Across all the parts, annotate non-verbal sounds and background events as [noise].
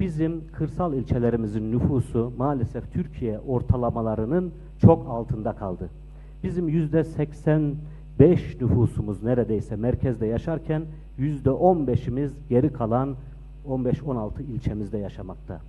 Bizim kırsal ilçelerimizin nüfusu maalesef Türkiye ortalamalarının çok altında kaldı. Bizim yüzde 85 nüfusumuz neredeyse merkezde yaşarken yüzde 15'imiz geri kalan 15-16 ilçemizde yaşamakta.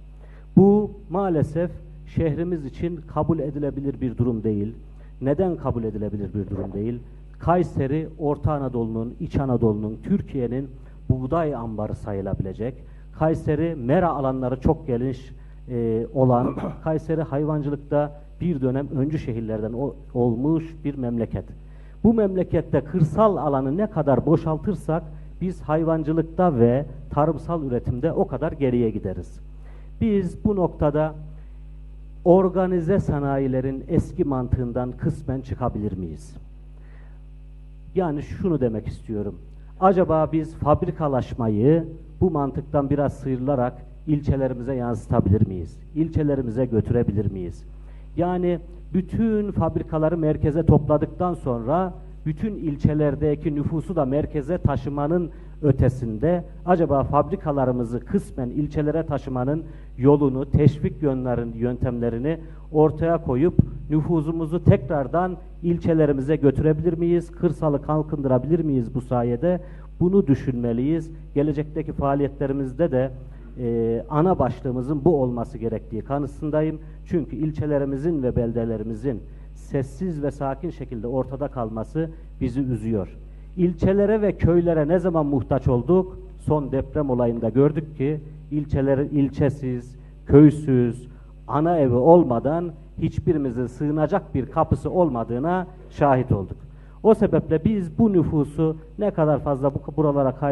Bu maalesef şehrimiz için kabul edilebilir bir durum değil. Neden kabul edilebilir bir durum değil? Kayseri, Orta Anadolu'nun, İç Anadolu'nun, Türkiye'nin buğday ambarı sayılabilecek. Kayseri, mera alanları çok geniş e, olan, [clears throat] Kayseri hayvancılıkta bir dönem öncü şehirlerden o- olmuş bir memleket. Bu memlekette kırsal alanı ne kadar boşaltırsak biz hayvancılıkta ve tarımsal üretimde o kadar geriye gideriz. Biz bu noktada organize sanayilerin eski mantığından kısmen çıkabilir miyiz? Yani şunu demek istiyorum. Acaba biz fabrikalaşmayı bu mantıktan biraz sıyrılarak ilçelerimize yansıtabilir miyiz? İlçelerimize götürebilir miyiz? Yani bütün fabrikaları merkeze topladıktan sonra bütün ilçelerdeki nüfusu da merkeze taşımanın ötesinde acaba fabrikalarımızı kısmen ilçelere taşımanın yolunu, teşvik yönlerin, yöntemlerini ortaya koyup nüfuzumuzu tekrardan ilçelerimize götürebilir miyiz? Kırsalı kalkındırabilir miyiz bu sayede? Bunu düşünmeliyiz. Gelecekteki faaliyetlerimizde de e, ana başlığımızın bu olması gerektiği kanısındayım. Çünkü ilçelerimizin ve beldelerimizin sessiz ve sakin şekilde ortada kalması bizi üzüyor. İlçelere ve köylere ne zaman muhtaç olduk? Son deprem olayında gördük ki ilçeleri ilçesiz, köysüz, ana evi olmadan hiçbirimizin sığınacak bir kapısı olmadığına şahit olduk. O sebeple biz bu nüfusu ne kadar fazla bu buralara kay